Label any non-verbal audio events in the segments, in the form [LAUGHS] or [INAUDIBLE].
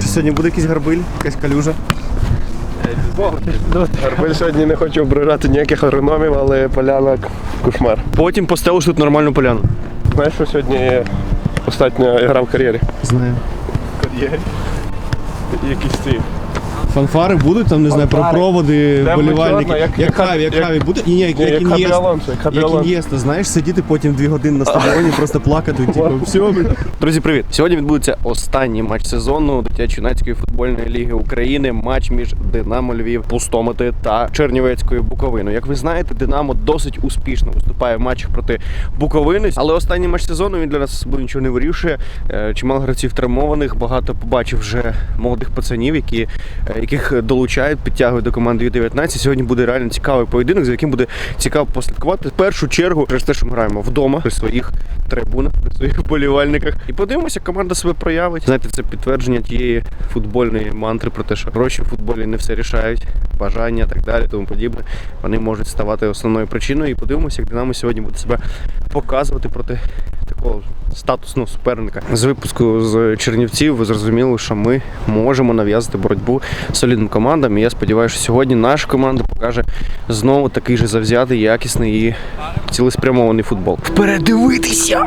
Сьогодні буде якийсь гарбиль, якась калюжа. Гарбель сьогодні не хочу ображати ніяких агрономів, але поляна кошмар. Потім постелиш тут нормальну поляну. Знаєш, що сьогодні остання гра в кар'єрі? Знаю. Кар'єрі? Якісь ці. Фанфари будуть, там не знаю, про проводи, вболівальники. як- Як, хаві, як хаві буде. Ні, ні, як, як, як ін'єста, знаєш, сидіти потім дві години на стадіоні, просто плакати, типу, все. Друзі, привіт! Сьогодні відбудеться останній матч сезону дитячо-юнацької футбольної ліги України. Матч між Динамо Львів, Пустомети та Чернівецькою Буковиною. Як ви знаєте, Динамо досить успішно виступає в матчах проти Буковини. Але останній матч сезону він для нас особливо нічого не вирішує. Е, Чимало гравців травмованих, багато побачив вже молодих пацанів, які, е, яких долучають, підтягують до команди U19. Сьогодні буде реально цікавий поєдинок, за яким буде цікаво послідкувати. В першу чергу через те, що ми граємо вдома при своїх трибунах, при своїх вболівальниках. І подивимося, команда себе проявить. Знаєте, це підтвердження тієї футбольної мантри про те, що гроші в футболі не все рішають, бажання так далі, тому подібне. Вони можуть ставати основною причиною. І подивимося, як Динамо сьогодні буде себе показувати проти такого статусного суперника. З випуску з Чернівців ви зрозуміли, що ми можемо нав'язати боротьбу солідним командам. І я сподіваюся, що сьогодні наша команда покаже знову такий же завзятий, якісний і цілеспрямований футбол. Вперед дивитися!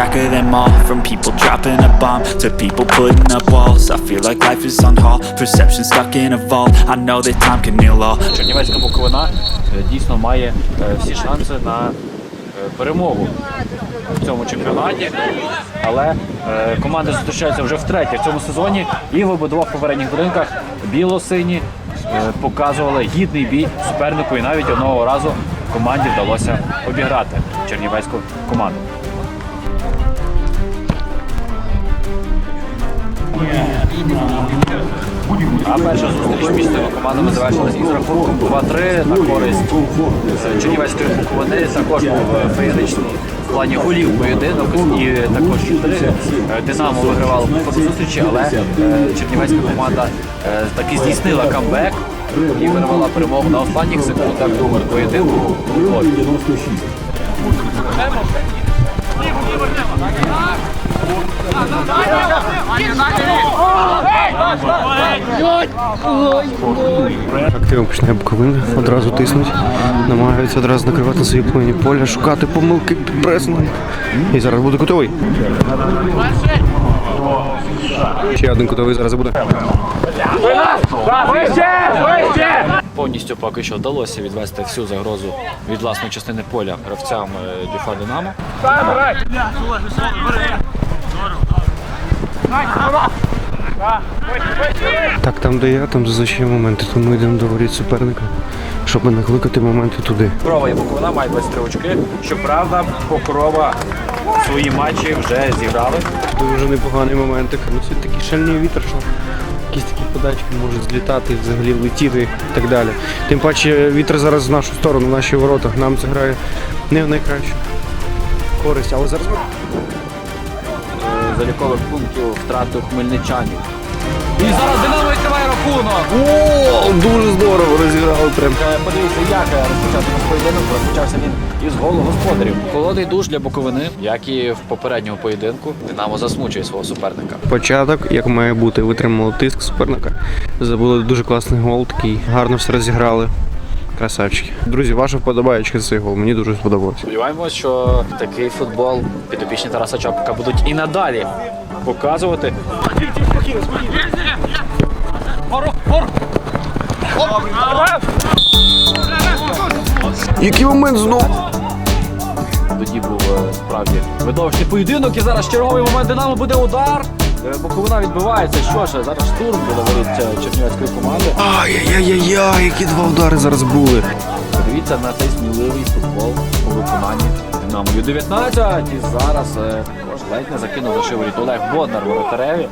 Track of them all. From people dropping a bomb to people putting up walls. I feel like life is on hold. Perception stuck in a vault. I know that time can heal all. Чернівецька Буковина е, дійсно має е, всі шанси на е, перемогу в цьому чемпіонаті. Але команди зустрічаються вже втретє в цьому сезоні. І в обидвох попередніх будинках біло-сині показували гідний бій супернику, і навіть одного разу команді вдалося обіграти чернівецьку команду. А перша зустріч між цими командами завершилась із рахунком 2-3 на користь е, Чернівецької Буковини. Також був е, феєричний в плані голів поєдинок і також 4 Динамо вигравало по зустрічі, але е, Чернівецька команда е, таки здійснила камбек і вирвала перемогу на останніх секундах поєдинку. От. Активно починає одразу тиснуть, намагаються одразу накривати на своїй половині поля, шукати помилки під пресингом. І зараз буде кутовий. Ще один кутовий зараз буде. Повністю поки що вдалося відвести всю загрозу від власної частини поля гравцям е, Дюфа Динамо. Так, там де я, там зазвичай моменти, тому йдемо до воріт суперника, щоб накликати моменти туди. Покрова і Буковина мають 23 очки. Щоправда, Покрова свої матчі вже зіграли. Дуже непоганий моментик. Ну це такий шальний вітер, що якісь такі подачки можуть злітати, взагалі влетіти і так далі. Тим паче вітер зараз в нашу сторону, в наші ворота. Нам це грає не в найкращу користь, але зараз ми Залікових пунктів втрати хмельничанів. І зараз Динамо рахунок. О, дуже здорово розіграли прям. Е, Подивіться, як е, розпочався поєдинок. Розпочався він із голу господарів. Холодний душ для Буковини, як і в попередньому поєдинку. Динамо засмучує свого суперника. Початок, як має бути, витримали тиск суперника. Забули дуже класний гол, такий гарно все розіграли. Красавчики. Друзі, ваша вподобаєчка за цей гол. Мені дуже сподобалося. Сподіваємось, що такий футбол підопічні Тараса Чапка будуть і надалі показувати. Який момент знов? Тоді був е, справді видовищний поєдинок. І зараз черговий момент Динамо буде удар. Е, Буковина відбивається. Що ж, зараз штурм буде воріт е, чернівецької команди. Ай-яй-яй-яй, які два удари зараз були. Подивіться на цей сміливий футбол у виконанні Динамо Ю-19. І зараз е, також ледь не закинув за шиворіт Олег Боднар воротареві.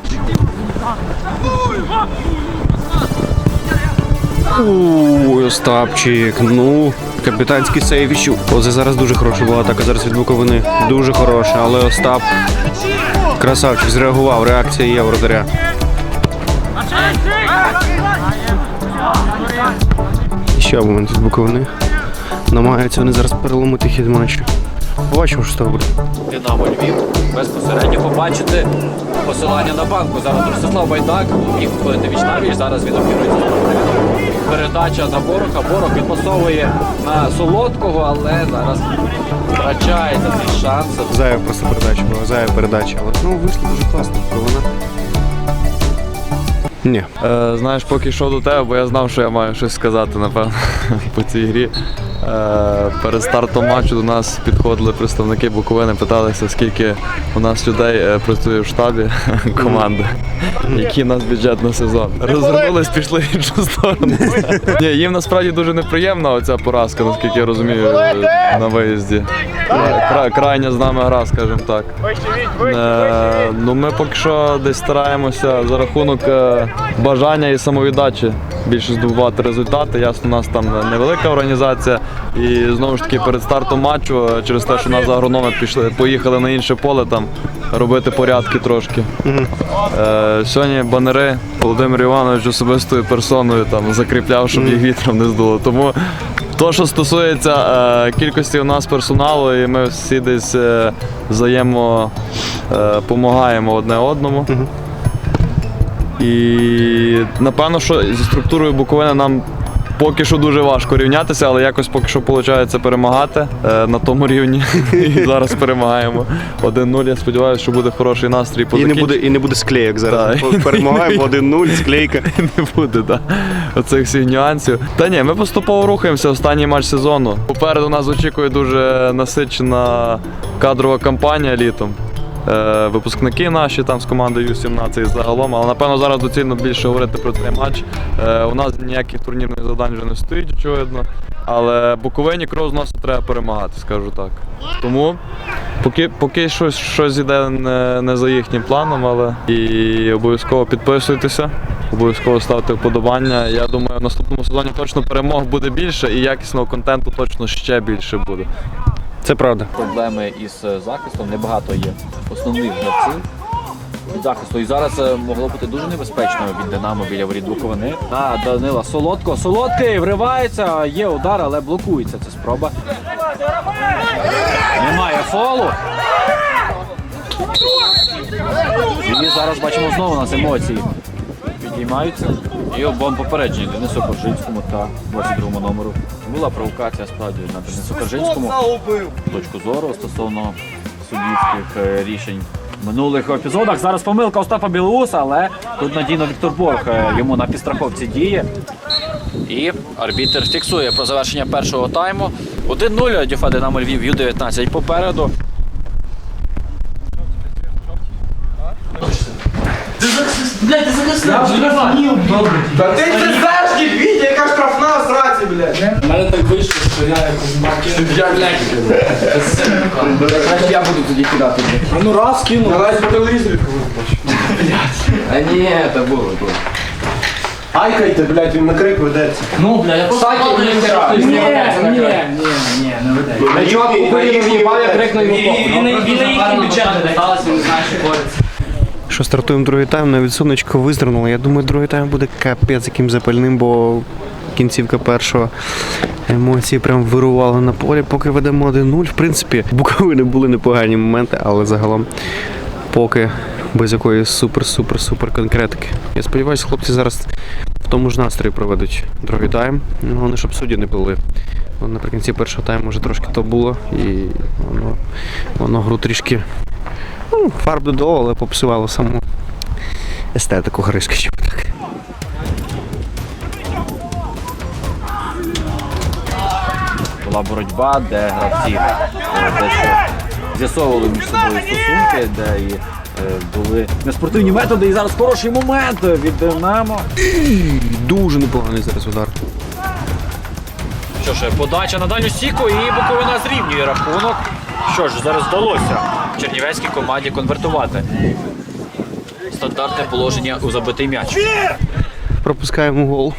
Ой, Остапчик, ну, капітанський сейв відчув. Оце зараз дуже хороша була атака зараз від Буковини. Дуже хороша, але Остап красавчик зреагував, реакція є воротаря. Ще момент від Буковини. Намагаються вони зараз переломити хід матчу. Побачимо, що з того буде. Динамо Львів безпосередньо побачити посилання на банку. Зараз Ростислав Байдак міг входити віч навіч. Зараз він обігрується. Передача на Бороха. Борох відпасовує на солодкого, але зараз втрачається цей шанс. Заяв просто передача була, заяв передача. Але ну вийшло дуже класно. Буковина. Ні. Е, знаєш, поки йшов до тебе, бо я знав, що я маю щось сказати, напевно, [LAUGHS] по цій грі. Е, перед стартом матчу до нас підходили представники Буковини, питалися, скільки у нас людей е, працює в штабі [LAUGHS] команди, який у нас бюджет на сезон. Розвернулись, пішли в іншу сторону. [LAUGHS] Ні, їм насправді дуже неприємна оця поразка, наскільки я розумію, на виїзді. Е, Крайня з нами гра, скажімо так. Ну ми поки що десь стараємося за рахунок бажання і самовіддачі більше здобувати результати. Ясно, у нас там невелика організація. І знову ж таки перед стартом матчу, е, через те, що нас агрономи пішли, поїхали на інше поле там робити порядки трошки. Е, сьогодні банери Володимир Іванович особистою персоною там закріпляв, щоб їх вітром не здуло. Тому то, що стосується е, кількості у нас персоналу, і ми всі десь е, взаємо е, помагаємо одне одному. І напевно, що зі структурою Буковини нам поки що дуже важко рівнятися, але якось поки що виходить перемагати е, на тому рівні. [LAUGHS] І зараз перемагаємо 1-0. Я сподіваюся, що буде хороший настрій. по І не буде, і не буде склеєк зараз. Так. Перемагаємо 1-0, склейка. [LAUGHS] не буде, да. Оцих всіх нюансів. Та ні, ми поступово рухаємося. Останній матч сезону. Попереду нас очікує дуже насичена кадрова кампанія літом. Е, випускники наші там з команди Ю-17 загалом, але напевно зараз доцільно більше говорити про цей матч. Е, у нас ніяких турнірних завдань вже не стоїть, очевидно. Але Буковині кров з носа треба перемагати, скажу так. Тому поки, поки щось, щось йде не, не за їхнім планом, але і обов'язково підписуйтеся, обов'язково ставте вподобання. Я думаю, в наступному сезоні точно перемог буде більше і якісного контенту точно ще більше буде. Це правда. Проблеми із е, захистом небагато є основних гравців. Від захисту. І зараз е, могло бути дуже небезпечно від Динамо біля воріт Буковини. На Данила Солодко. Солодкий вривається, є удар, але блокується ця спроба. Немає фолу. І зараз бачимо знову у нас емоції підіймаються. І обом попередження Денису Коржинському та 22 номеру. Була провокація справді на Денису Коржинському. Точку зору стосовно суддівських е, рішень в минулих епізодах. Зараз помилка Остапа Білоуса, але тут надійно Віктор Борг е, йому на підстраховці діє. І арбітер фіксує про завершення першого тайму. 1-0 Дюфа Динамо Львів Ю-19 попереду. Та ти це знаєш, не біть, яка штрафна в сраці, блядь. У мене так вийшло, що я якось бачив. Я, блядь. Значить, я буду тоді кидати, блядь. Ну раз кину. Я навіть по телевізорі А ні, це було тут. Айкайте, блядь, він на крик ведеться. Ну, блядь, я Кстати, мені Ні, ні, ні, ні, не веде. На чого Україну в'їбав, я крикнув попу. Він на їхній бюджет не сталося, він знає, що бореться. Що стартуємо другий тайм, навіть сонечко визирнуло. Я думаю, другий тайм буде капець яким запальним, бо кінцівка першого емоції прям вирували на полі, поки ведемо 1-0. В принципі, [LAUGHS] Буковини були непогані моменти, але загалом поки без якоїсь супер-супер-супер конкретики. Я сподіваюся, хлопці зараз в тому ж настрої проведуть другий тайм. Ну, Головне, щоб судді не пили. Наприкінці першого тайму вже трошки то було, і воно, воно гру трішки Ну, фарб додало, але попсувало саму естетику гри, скажімо так. Була боротьба, де гравці е, дещо з'ясовували між собою стосунки, де і е, були неспортивні методи. І зараз хороший момент від Динамо. Дуже непоганий зараз удар. Що ж, подача на дальню стійку і Буковина зрівнює рахунок. Що ж, зараз вдалося чернівецькій команді конвертувати стандартне положення у забитий м'яч. Пропускаємо гол.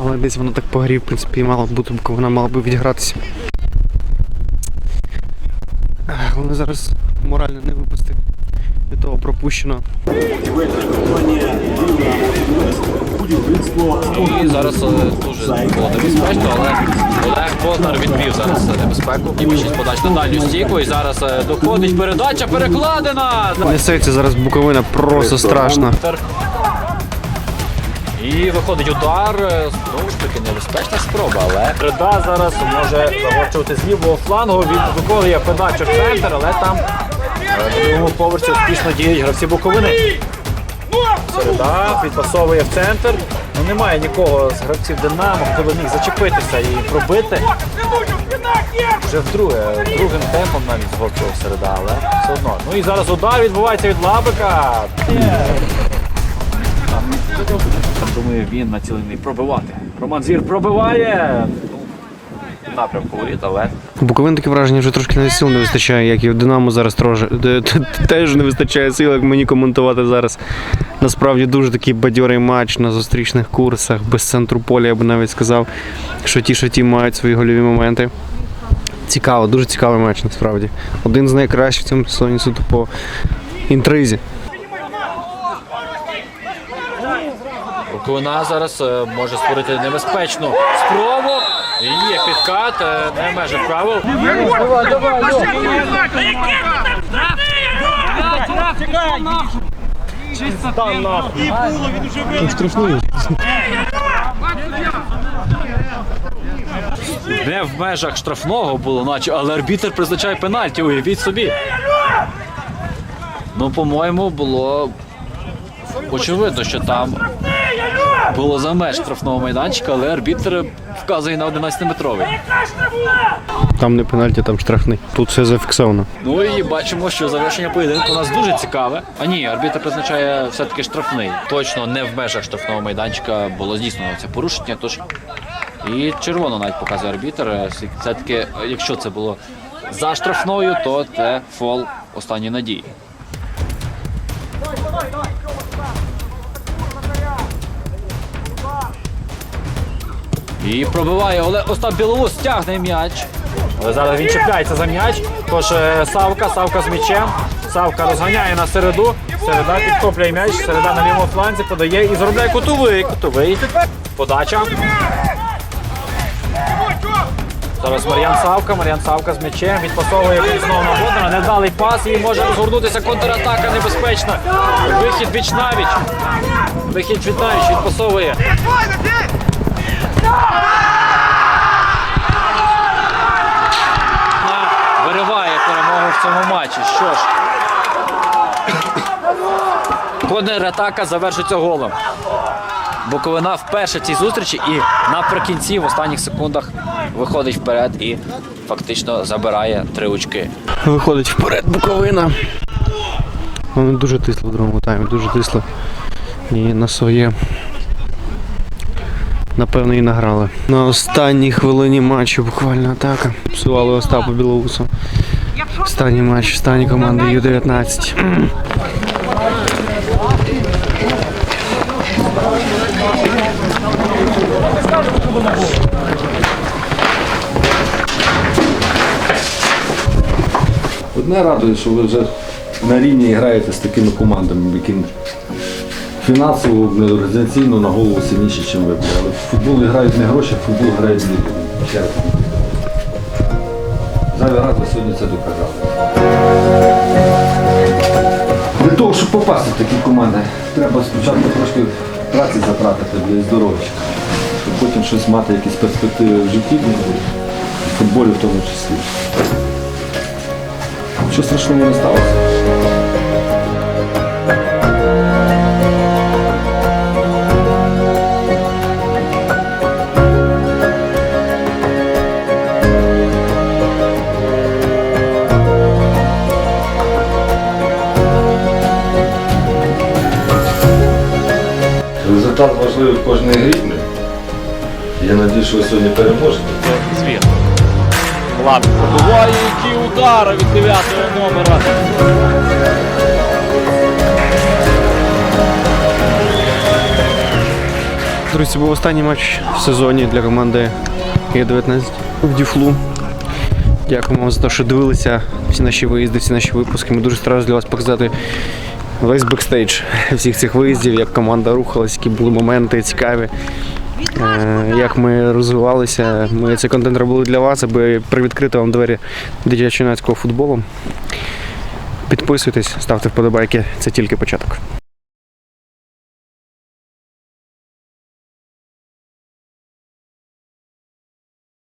Але десь воно так по грі, в принципі, і мало бути, бо вона мала би відгратися. Ех, Вони зараз морально не випустив від того пропущено. І зараз е, дуже було небезпечно, але Олег Познар відбив зараз е, небезпеку. І шість подач на дальню стійку. І зараз е, доходить передача перекладена. Несеться зараз Буковина просто страшно. І виходить удар. Знову ж таки небезпечна спроба, але Креда зараз може загорчувати з лівого флангу. Він виконує подачу в центр, але там на другому поверсі успішно діють гравці Буковини. Середа відпасовує в центр. Ну немає нікого з гравців Динамо, хто би міг зачепитися і пробити. Вже вдруге, другим темпом навіть згорчував середа, але все одно. Ну і зараз удар відбувається від Лабика. Думаю, він націлений пробивати. Роман Звір пробиває. Ну, напрямку воріт, але У Буковини таке враження, що трошки навіть сил не вистачає, як і в Динамо зараз трошки. [LAUGHS] Теж не вистачає сил, як мені коментувати зараз. Насправді дуже такий бадьорий матч на зустрічних курсах, без центру поля, я би навіть сказав, що ті, що ті мають свої гольові моменти. Цікаво, дуже цікавий матч насправді. Один з найкращих в цьому сезоні суто по інтризі. Буковина зараз е, може створити небезпечну спробу. Є підкат, е, не межі правил. Не в межах штрафного було, наче, але арбітер призначає пенальті, уявіть собі. Ну, по-моєму, було очевидно, що там було за меж штрафного майданчика, але арбітр вказує на 11-метровий. Там не пенальті, там штрафний. Тут все зафіксовано. Ну і бачимо, що завершення поєдинку у нас дуже цікаве. А ні, арбітр призначає все-таки штрафний. Точно не в межах штрафного майданчика було здійснено це порушення. Тож і червоно навіть показує арбітр. Все-таки, якщо це було за штрафною, то це фол останньої надії. І пробиває Олег Остап Білоус, тягне м'яч. Але зараз він чіпляється за м'яч. Тож е, Савка, Савка з м'ячем. Савка розганяє на середу. Середа підхоплює м'яч, середа на лівому фланзі подає і заробляє кутовий. Кутовий. Подача. Зараз Мар'ян Савка, Мар'ян Савка з м'ячем, відпасовує знову на Боднара, невдалий пас і може розгорнутися контратака небезпечна. Вихід віч навіч. Вихід віч навіч відпасовує. Вириває перемогу в цьому матчі. Що ж, контратака завершиться голом. Буковина вперше в цій зустрічі і наприкінці в останніх секундах виходить вперед і фактично забирає три очки. Виходить вперед Буковина. Вони дуже тисли в другому таймі, дуже тисли. І на своє. Напевно, і награли. На останній хвилині матчу буквально атака. Псували Остапу Білоусу. Останній матч, останні команди Ю-19. Одне радує, що ви вже на рівні граєте з такими командами, які фінансово, організаційно на голову сильніші, ніж ви. Але в футбол грають не гроші, в футбол грають люди. Ще раз. Сьогодні це доказали. Для того, щоб попасти в такі команди, треба спочатку трошки праці затратити для здоров'я, щоб потім щось мати, якісь перспективи в житті, в футболі в тому числі. Що страшного не сталося. Результат важливий в кожній грі. Я надію, що ви сьогодні переможете. Звір. Влад пробиває, які удари від 9 номера. Друзі, був останній матч в сезоні для команди Є-19 в Дюфлу. Дякуємо вам за те, що дивилися всі наші виїзди, всі наші випуски. Ми дуже старалися для вас показати весь бекстейдж [LAUGHS] всіх цих виїздів, як команда рухалась, які були моменти цікаві. е, Як ми розвивалися, ми цей контент робили для вас, аби привідкрити вам двері дитячо-юнацького футболу. Підписуйтесь, ставте вподобайки, це тільки початок.